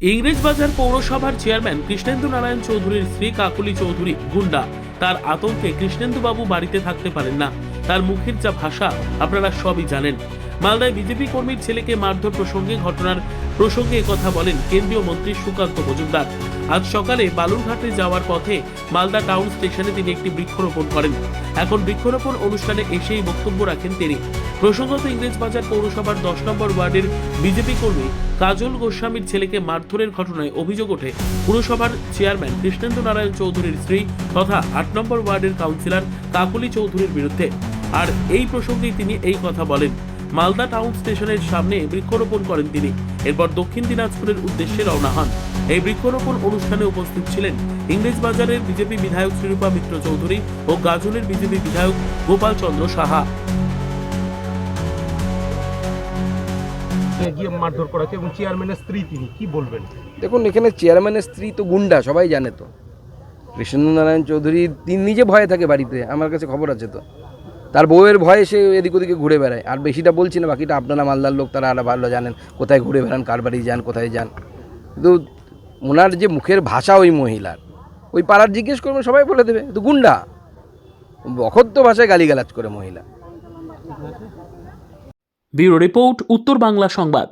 ইংরেজবাজার পৌরসভার চেয়ারম্যান কৃষ্ণেন্দু নারায়ণ চৌধুরীর স্ত্রী কাকুলি চৌধুরী গুন্ডা। তার আতঙ্কে কৃষ্ণেন্দু বাবু বাড়িতে থাকতে পারেন না। তার মুখের যা ভাষা আপনারা সবই জানেন। মালদায় বিজেপি কর্মীর ছেলেকে মারধর প্রসঙ্গে, ঘটনার প্রসঙ্গে একথা বলেন কেন্দ্রীয় মন্ত্রী সুকান্ত মজুমদার। আজ সকালে বালুরঘাটে যাওয়ার পথে মালদা টাউন স্টেশনে তিনি একটি বৃক্ষরোপণ করেন। এখন বৃক্ষরোপণ অনুষ্ঠানে এসেই বক্তব্য রাখেন তিনি। প্রসঙ্গত ইংরেজবাজার পৌরসভার দশ নম্বর ওয়ার্ডের বিজেপি কর্মী কাজল গোস্বামীর ছেলেকে মারধরের ঘটনায় অভিযোগ ওঠে পুরসভার চেয়ারম্যান কৃষ্ণেন্দু নারায়ণ চৌধুরীর স্ত্রী তথা আট নম্বর ওয়ার্ডের কাউন্সিলর কাকুলি চৌধুরীর বিরুদ্ধে। আর এই প্রসঙ্গেই তিনি এই কথা বলেন। মালদা টাউন স্টেশনের সামনে বৃক্ষরোপণ করেন তিনি। এরপর দক্ষিণ দিনাজপুরের উদ্দেশ্যে রওনা হন। এই বৃক্ষরোপণ অনুষ্ঠানে উপস্থিত ছিলেন ইংরেজবাজারের বিজেপি বিধায়ক শ্রীরূপা মিত্র চৌধুরী ও গাজলের বিজেপি বিধায়ক গোপাল চন্দ্র সাহা। গিয়ে মারধর এবং চেয়ারম্যানের স্ত্রী তিনি কি বলবেন? দেখুন এখানে চেয়ারম্যানের স্ত্রী তো গুন্ডা সবাই জানে তো। কৃষ্ণনারায়ণ চৌধুরী তিনি নিজে ভয়ে থাকে বাড়িতে আমার কাছে খবর আছে তো। তার বউয়ের ভয়ে সে এদিক ওদিকে ঘুরে বেড়ায়। আর বেশিটা বলছি না, বাকিটা আপনারা মালদার লোক, তারা আরও ভালো জানেন কোথায় ঘুরে বেড়ান, কার বাড়ি যান, কোথায় যান। কিন্তু ওনার যে মুখের ভাষা ওই মহিলার, ওই পাড়ার জিজ্ঞেস করবেন সবাই বলে দেবে, তো গুন্ডা? অকথ্য ভাষায় গালিগালাজ করে মহিলা। ব্যুরো রিপোর্ট, উত্তর বাংলা সংবাদ।